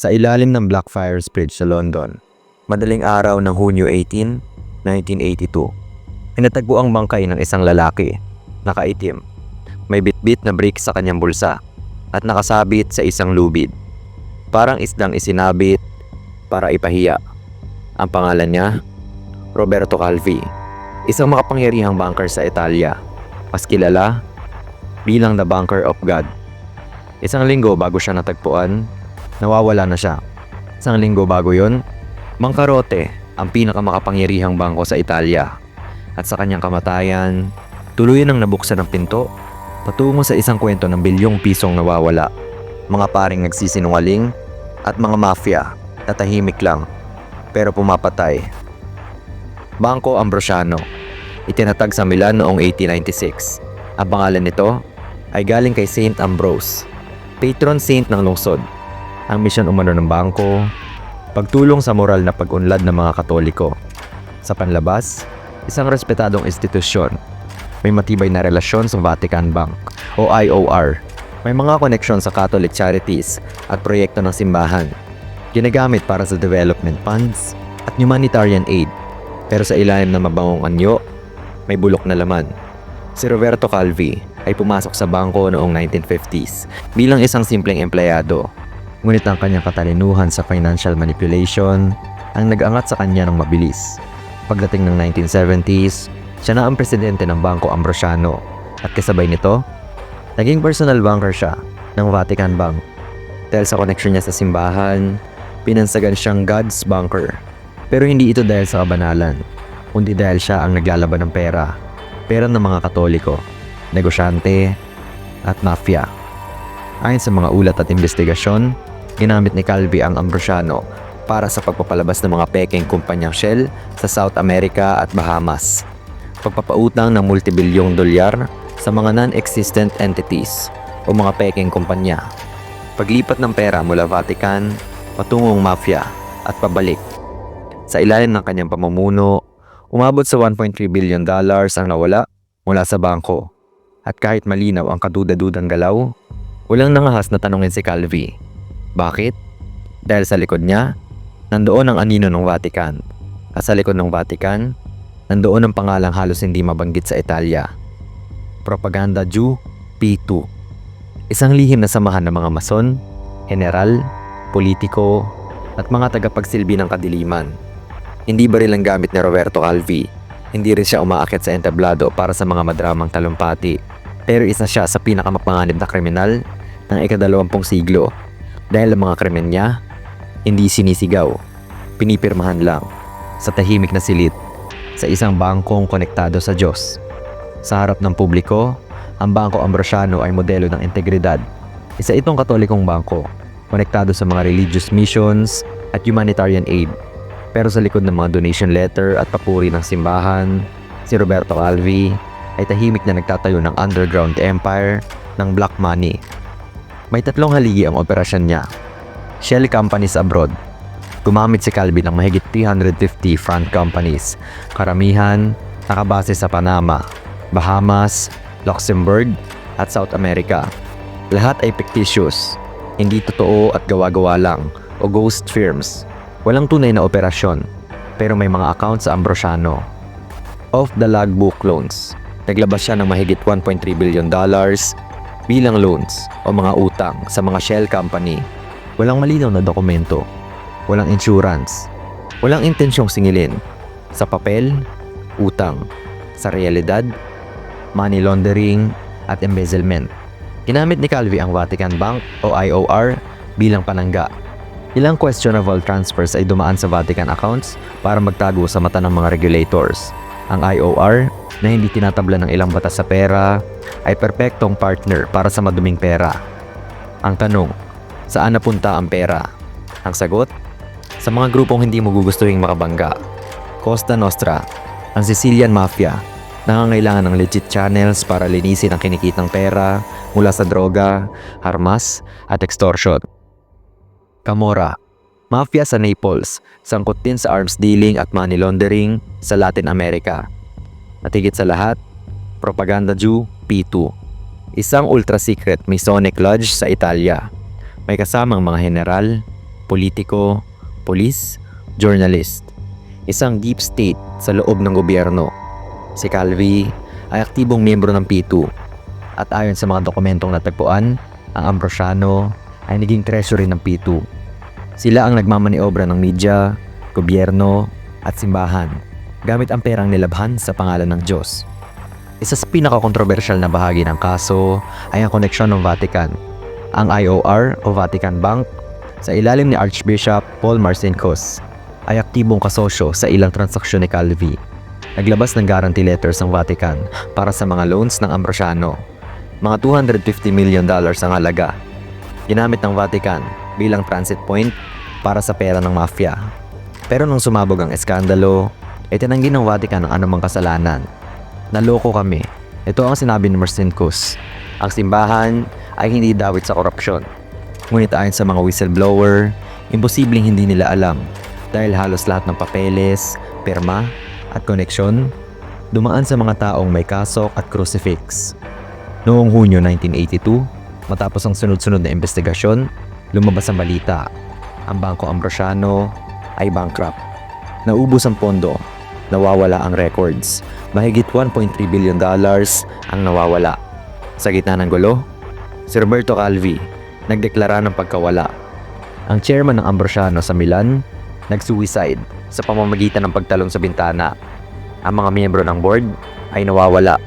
sa ilalim ng Blackfriars Bridge sa London. Madaling araw ng Hunyo 18, 1982. Pinatagpo ang bangkay ng isang lalaki, nakaitim. May bitbit na brick sa kanyang bulsa at nakasabit sa isang lubid. Parang isdang isinabit para ipahiya. Ang pangalan niya, Roberto Calvi, isang makapangyarihang banker sa Italia, mas kilala bilang the Banker of God. Isang linggo bago siya natagpuan, nawawala na siya. Isang linggo bago yon, Mangkarote ang pinakamakapangyarihang bangko sa Italia. At sa kanyang kamatayan, tuluyan ang nabuksan ng pinto patungo sa isang kwento ng bilyong pisong nawawala. Mga paring nagsisinungaling at mga mafia na tahimik lang pero pumapatay. Bangko Ambrosiano, itinatag sa Milan noong 1896. Ang pangalan nito ay galing kay Saint Ambrose, patron saint ng lungsod. Ang misyon umano ng bangko, pagtulong sa moral na pag-unlad ng mga katoliko. Sa panlabas, isang respetadong institusyon. May matibay na relasyon sa Vatican Bank o IOR. May mga koneksyon sa Catholic Charities at proyekto ng simbahan. Ginagamit para sa development funds at humanitarian aid. Pero sa ilalim ng mabangong anyo, may bulok na laman. Si Roberto Calvi ay pumasok sa bangko noong 1950s bilang isang simpleng empleyado. Ngunit ang kanyang katalinuhan sa financial manipulation ang nag-angat sa kanya ng mabilis. Pagdating ng 1970s, siya na ang presidente ng Bangko Ambrosiano at kasabay nito, naging personal banker siya ng Vatican Bank. Dahil sa connection niya sa simbahan, pinansagan siyang God's banker. Pero hindi ito dahil sa kabanalan, kundi dahil siya ang naglalaban ng pera. Pera ng mga katoliko, negosyante, at mafia. Ayon sa mga ulat at investigasyon, ginamit ni Calvi ang Ambrosiano para sa pagpapalabas ng mga pekeng kumpanyang Shell sa South America at Bahamas. Pagpapautang ng multibilyong dolyar sa mga non-existent entities o mga pekeng kumpanya. Paglipat ng pera mula Vatican patungong mafia at pabalik. Sa ilalim ng kanyang pamumuno, umabot sa 1.3 billion dollars ang nawala mula sa bangko. At kahit malinaw ang kaduda-dudang galaw, walang nangahas na tanungin si Calvi. Bakit? Dahil sa likod niya, nandoon ang anino ng Vatican. At sa likod ng Vatican, nandoon ang pangalang halos hindi mabanggit sa Italia. Propaganda Jew P2 Isang lihim na samahan ng mga mason, general, politiko, at mga tagapagsilbi ng kadiliman. Hindi ba rin lang gamit ni Roberto Calvi? Hindi rin siya umaakit sa entablado para sa mga madramang talumpati. Pero isa siya sa pinakamapanganib na kriminal ng ikadalawampung siglo dahil ang mga krimen niya hindi sinisigaw, pinipirmahan lang sa tahimik na silid sa isang bangkong konektado sa Diyos. Sa harap ng publiko, ang Bangko Ambrosiano ay modelo ng integridad. Isa itong katolikong bangko, konektado sa mga religious missions at humanitarian aid. Pero sa likod ng mga donation letter at papuri ng simbahan, si Roberto Calvi ay tahimik na nagtatayo ng underground empire ng black money. May tatlong haligi ang operasyon niya. Shell companies abroad. Gumamit si Calvi ng mahigit 350 front companies. Karamihan nakabase sa Panama, Bahamas, Luxembourg at South America. Lahat ay fictitious, hindi totoo at gawa-gawa lang o ghost firms. Walang tunay na operasyon, pero may mga account sa Ambrosiano. Off the logbook loans. Naglabas siya ng mahigit 1.3 billion dollars bilang loans o mga utang sa mga shell company. Walang malinaw na dokumento. Walang insurance. Walang intensyong singilin. Sa papel, utang. Sa realidad, money laundering at embezzlement. Ginamit ni Calvi ang Vatican Bank o IOR bilang panangga Ilang questionable transfers ay dumaan sa Vatican accounts para magtago sa mata ng mga regulators. Ang IOR, na hindi tinatabla ng ilang batas sa pera, ay perpektong partner para sa maduming pera. Ang tanong, saan napunta ang pera? Ang sagot, sa mga grupong hindi mo gugustuhin makabangga. Costa Nostra, ang Sicilian Mafia, nangangailangan ng legit channels para linisin ang kinikitang pera mula sa droga, harmas, at extortion. Camorra, mafia sa Naples, sangkot din sa arms dealing at money laundering sa Latin America. At higit sa lahat, Propaganda Jew P2, isang ultra-secret Masonic lodge sa Italia. May kasamang mga general, politiko, polis, journalist. Isang deep state sa loob ng gobyerno. Si Calvi ay aktibong miyembro ng P2 at ayon sa mga dokumentong natagpuan, ang Ambrosiano ay naging treasury ng P2. Sila ang nagmamaniobra ng media, gobyerno at simbahan gamit ang perang nilabhan sa pangalan ng Diyos. Isa sa pinakakontrobersyal na bahagi ng kaso ay ang koneksyon ng Vatican, ang IOR o Vatican Bank sa ilalim ni Archbishop Paul Marcinkus ay aktibong kasosyo sa ilang transaksyon ni Calvi. Naglabas ng guarantee letters ang Vatican para sa mga loans ng Ambrosiano. Mga 250 million dollars ang halaga. Ginamit ng Vatican bilang transit point para sa pera ng mafia. Pero nung sumabog ang eskandalo, itinanggi ng Vatican ang anumang kasalanan. Naloko kami. Ito ang sinabi ni Marcinkus. Ang simbahan ay hindi dawit sa korupsyon. Ngunit ayon sa mga whistleblower, imposibleng hindi nila alam dahil halos lahat ng papeles, perma, at koneksyon dumaan sa mga taong may kasok at crucifix. Noong Hunyo 1982, matapos ang sunod-sunod na investigasyon, lumabas ang balita. Ang Bangko Ambrosiano ay bankrupt. Naubos ang pondo, nawawala ang records. Mahigit 1.3 billion dollars ang nawawala. Sa gitna ng gulo, si Roberto Calvi nagdeklara ng pagkawala. Ang chairman ng Ambrosiano sa Milan nag-suicide sa pamamagitan ng pagtalon sa bintana. Ang mga miyembro ng board ay nawawala,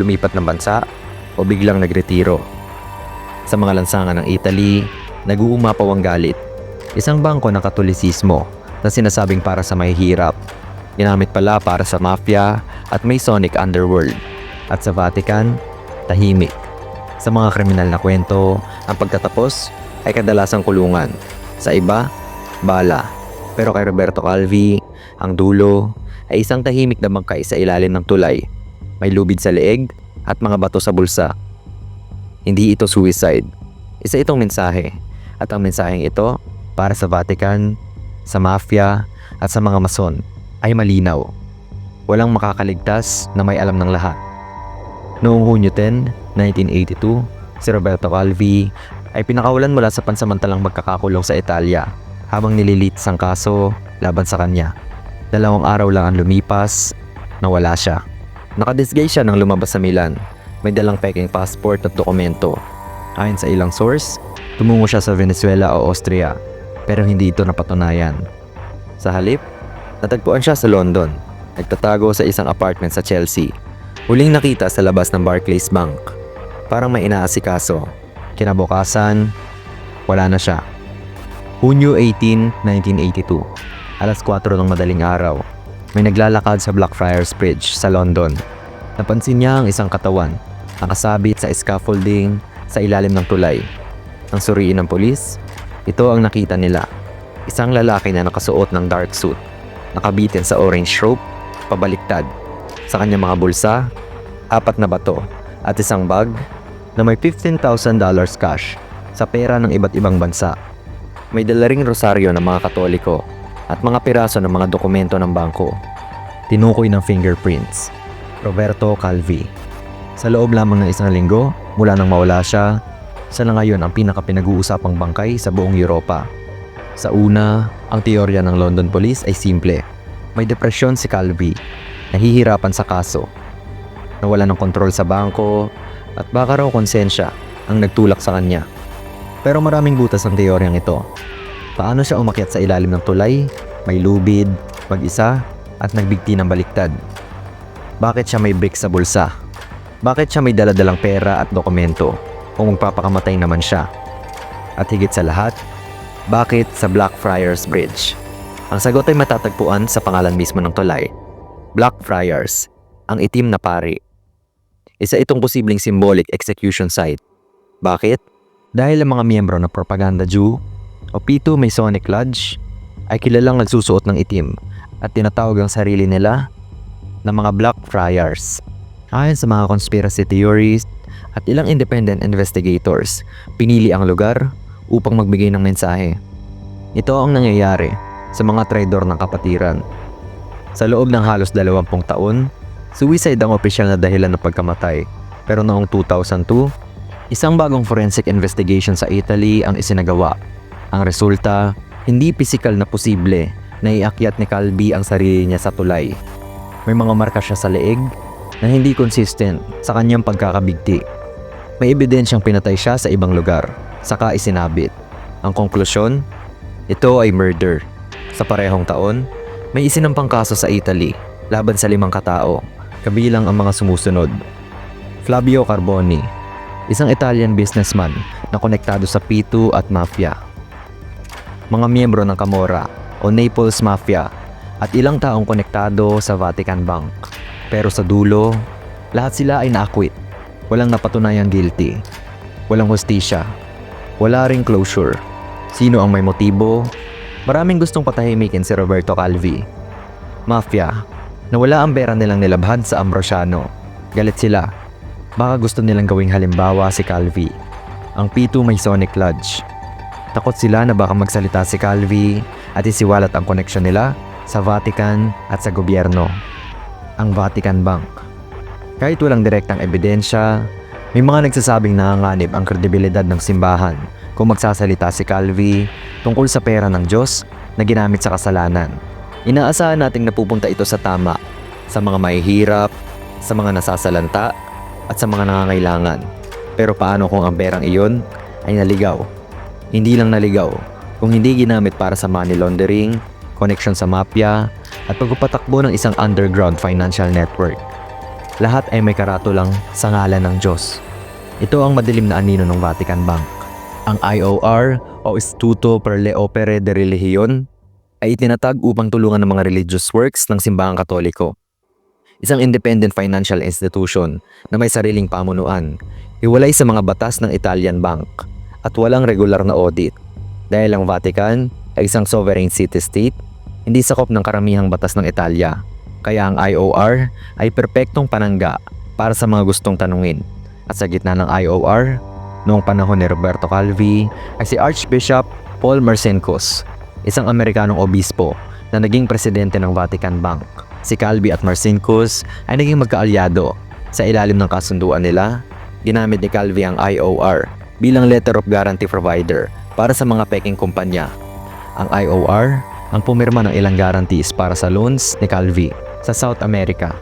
lumipat ng bansa o biglang nagretiro. Sa mga lansangan ng Italy, nag-uumapaw ang galit. Isang bangko ng katolisismo na sinasabing para sa mahihirap. Ginamit pala para sa mafia at Masonic underworld. At sa Vatican, tahimik. Sa mga kriminal na kwento, ang pagtatapos ay kadalasang kulungan. Sa iba, bala. Pero kay Roberto Calvi, ang dulo ay isang tahimik na bangkay sa ilalim ng tulay. May lubid sa leeg at mga bato sa bulsa. Hindi ito suicide. Isa itong mensahe. At ang mensaheng ito, para sa Vatican, sa mafia, at sa mga mason, ay malinaw. Walang makakaligtas na may alam ng lahat. Noong Hunyo 10, 1982, si Roberto Calvi ay pinakawalan mula sa pansamantalang magkakakulong sa Italia habang nililitis ang kaso laban sa kanya. Dalawang araw lang ang lumipas, nawala siya. Nakadisguise siya nang lumabas sa Milan. May dalang peking passport at dokumento. Ayon sa ilang source, tumungo siya sa Venezuela o Austria, pero hindi ito napatunayan. Sa halip, natagpuan siya sa London, nagtatago sa isang apartment sa Chelsea. Huling nakita sa labas ng Barclays Bank. Parang may inaasikaso. Kinabukasan, wala na siya. Hunyo 18, 1982. Alas 4 ng madaling araw. May naglalakad sa Blackfriars Bridge sa London. Napansin niya ang isang katawan, nakasabit sa scaffolding sa ilalim ng tulay. Ang suriin ng polis, ito ang nakita nila. Isang lalaki na nakasuot ng dark suit, nakabitin sa orange rope, pabaliktad. Sa kanyang mga bulsa, apat na bato at isang bag na may $15,000 cash sa pera ng iba't ibang bansa. May dala ring rosaryo ng mga katoliko at mga piraso ng mga dokumento ng bangko. Tinukoy ng fingerprints. Roberto Calvi. Sa loob lamang ng isang linggo, mula nang mawala siya, na ngayon ang pinakapinag-uusapang bangkay sa buong Europa. Sa una, ang teorya ng London Police ay simple. May depresyon si Calvi, nahihirapan sa kaso, nawala ng kontrol sa bangko, at baka raw konsensya ang nagtulak sa kanya. Pero maraming butas ang teoryang ito. Paano siya umakyat sa ilalim ng tulay, may lubid, mag-isa, at nagbigti ng baliktad? Bakit siya may brick sa bulsa? Bakit siya may daladalang pera at dokumento kung magpapakamatay naman siya? At higit sa lahat, bakit sa Blackfriars Bridge? Ang sagot ay matatagpuan sa pangalan mismo ng tulay. Blackfriars, ang itim na pari. Isa itong posibleng symbolic execution site. Bakit? Dahil ang mga miyembro ng Propaganda Jew o P2 Masonic Lodge ay kilalang nagsusuot ng itim at tinatawag ang sarili nila na mga Black Friars. Ayon sa mga conspiracy theories at ilang independent investigators, pinili ang lugar upang magbigay ng mensahe. Ito ang nangyayari sa mga traidor ng kapatiran. Sa loob ng halos 20 taon, suicide ang opisyal na dahilan ng pagkamatay. Pero noong 2002, isang bagong forensic investigation sa Italy ang isinagawa. Ang resulta, Hindi pisikal na posible na iakyat ni Calvi ang sarili niya sa tulay. May mga marka siya sa leeg na hindi consistent sa kanyang pagkakabigti. May ebidensyang pinatay siya sa ibang lugar, saka isinabit. Ang konklusyon, ito ay murder. Sa parehong taon, may isinampang kaso sa Italy laban sa limang katao, kabilang ang mga sumusunod. Flavio Carboni, isang Italian businessman na konektado sa P2 at Mafia. Mga miyembro ng Camorra o Naples Mafia at ilang taong konektado sa Vatican Bank. Pero sa dulo, lahat sila ay naakwit. Walang napatunayang guilty. Walang hostisya. Wala ring closure. Sino ang may motibo? Maraming gustong patahimikin si Roberto Calvi. Mafia, nawala ang pera nilang nilabhan sa Ambrosiano. Galit sila. Baka gusto nilang gawing halimbawa si Calvi. Ang P2 may Sonic Lodge. Takot sila na baka magsalita si Calvi at isiwalat ang koneksyon nila sa Vatican at sa gobyerno. Ang Vatican Bank. Kahit walang direktang ebidensya, may mga nagsasabing nanganganib ang kredibilidad ng simbahan kung magsasalita si Calvi tungkol sa pera ng Diyos na ginamit sa kasalanan. Inaasahan nating napupunta ito sa tama, sa mga mahihirap, sa mga nasasalanta, at sa mga nangangailangan. Pero paano kung ang perang iyon ay naligaw? Hindi lang naligaw, kung hindi ginamit para sa money laundering, connection sa mafia, at pagpapatakbo ng isang underground financial network. Lahat ay may karatulang sa ngalan ng Diyos. Ito ang madilim na anino ng Vatican Bank. Ang IOR o Instituto per le Opere de Religion ay itinatag upang tulungan ng mga religious works ng simbahang katoliko. Isang independent financial institution na may sariling pamunuan, hiwalay sa mga batas ng Italian Bank at walang regular na audit. Dahil ang Vatican ay isang sovereign city-state, hindi sakop ng karamihang batas ng Italia. Kaya ang IOR ay perpektong panangga para sa mga gustong tanungin. At sa gitna ng IOR, noong panahon ni Roberto Calvi ay si Archbishop Paul Marcinkus, isang Amerikanong obispo na naging presidente ng Vatican Bank. Si Calvi at Marcinkus ay naging magkaalyado. Sa ilalim ng kasunduan nila, ginamit ni Calvi ang IOR bilang letter of guarantee provider para sa mga peking kumpanya. Ang IOR ang pumirma ng ilang guarantees para sa loans ni Calvi sa South America,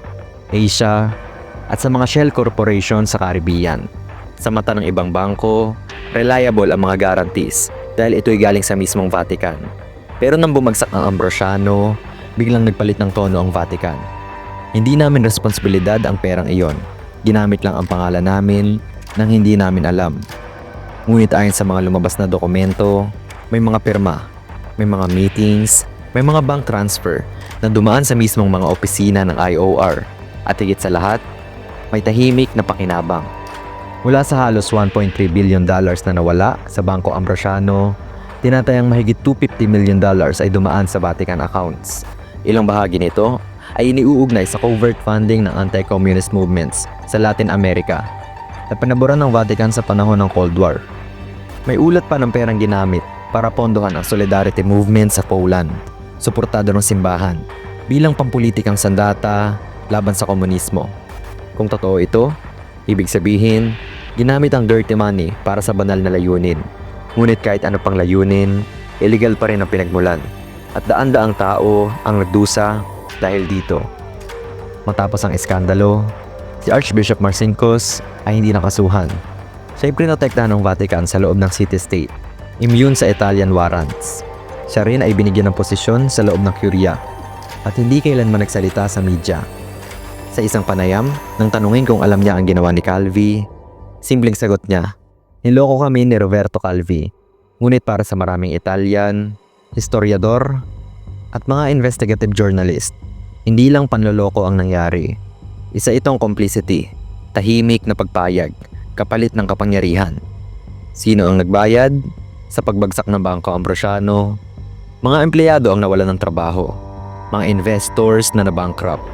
Asia, at sa mga shell corporation sa Caribbean. Sa mata ng ibang bangko, reliable ang mga guarantees dahil ito'y galing sa mismong Vatican. Pero nang bumagsak ang Ambrosiano, biglang nagpalit ng tono ang Vatican. Hindi namin responsibilidad ang perang iyon. Ginamit lang ang pangalan namin nang hindi namin alam. Ngunit ayon sa mga lumabas na dokumento, may mga pirma, may mga meetings, may mga bank transfer na dumaan sa mismong mga opisina ng IOR at higit sa lahat, may tahimik na pakinabang. Mula sa halos 1.3 billion dollars na nawala sa Bangko Ambrosiano, tinatayang mahigit 250 million dollars ay dumaan sa Vatican accounts. Ilang bahagi nito ay iniuugnay sa covert funding ng anti-communist movements sa Latin America na panaboran ng Vatican sa panahon ng Cold War. May ulat pa ng perang ginamit para pondohan ang solidarity movement sa Poland, suportado ng simbahan, bilang pampulitikang sandata laban sa komunismo. Kung totoo ito, ibig sabihin, ginamit ang dirty money para sa banal na layunin. Ngunit kahit ano pang layunin, illegal pa rin ang pinagmulan. At daan-daang tao ang nagdusa dahil dito. Matapos ang iskandalo, si Archbishop Marcinkus ay hindi nakasuhan. Siya ay prinotektahan ng Vatican sa loob ng city-state, immune sa Italian warrants. Siya rin ay binigyan ng posisyon sa loob ng Curia at hindi kailanman nagsalita sa media. Sa isang panayam, nang tanungin kung alam niya ang ginawa ni Calvi, simpleng sagot niya, Niloko kami ni Roberto Calvi. Ngunit para sa maraming Italian, historiador, at mga investigative journalist, hindi lang panloloko ang nangyari. Isa itong complicity, tahimik na pagpayag, kapalit ng kapangyarihan. Sino ang nagbayad? Sa pagbagsak ng Bangko Ambrosiano, mga empleyado ang nawalan ng trabaho, mga investors na nabankrupt,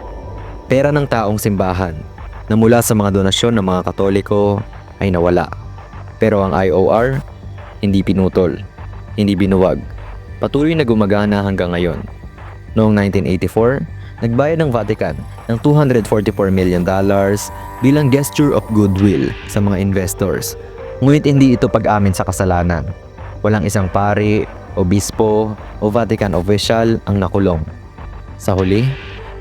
pera ng taong simbahan na mula sa mga donasyon ng mga katoliko ay nawala. Pero ang IOR, hindi pinutol, hindi binuwag, patuloy na gumagana hanggang ngayon. Noong 1984, nagbayad ng Vatican ng 244 million dollars bilang gesture of goodwill sa mga investors. Ngunit hindi ito pag-amin sa kasalanan. Walang isang pari obispo o Vatican official ang nakulong. Sa huli,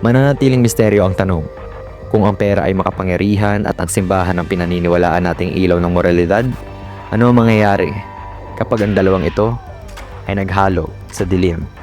mananatiling misteryo ang tanong kung ang pera ay makapangyarihan at ang simbahan ang pinaniniwalaan nating ilaw ng moralidad, ano ang mangyayari kapag ang dalawang ito ay naghalo sa dilim?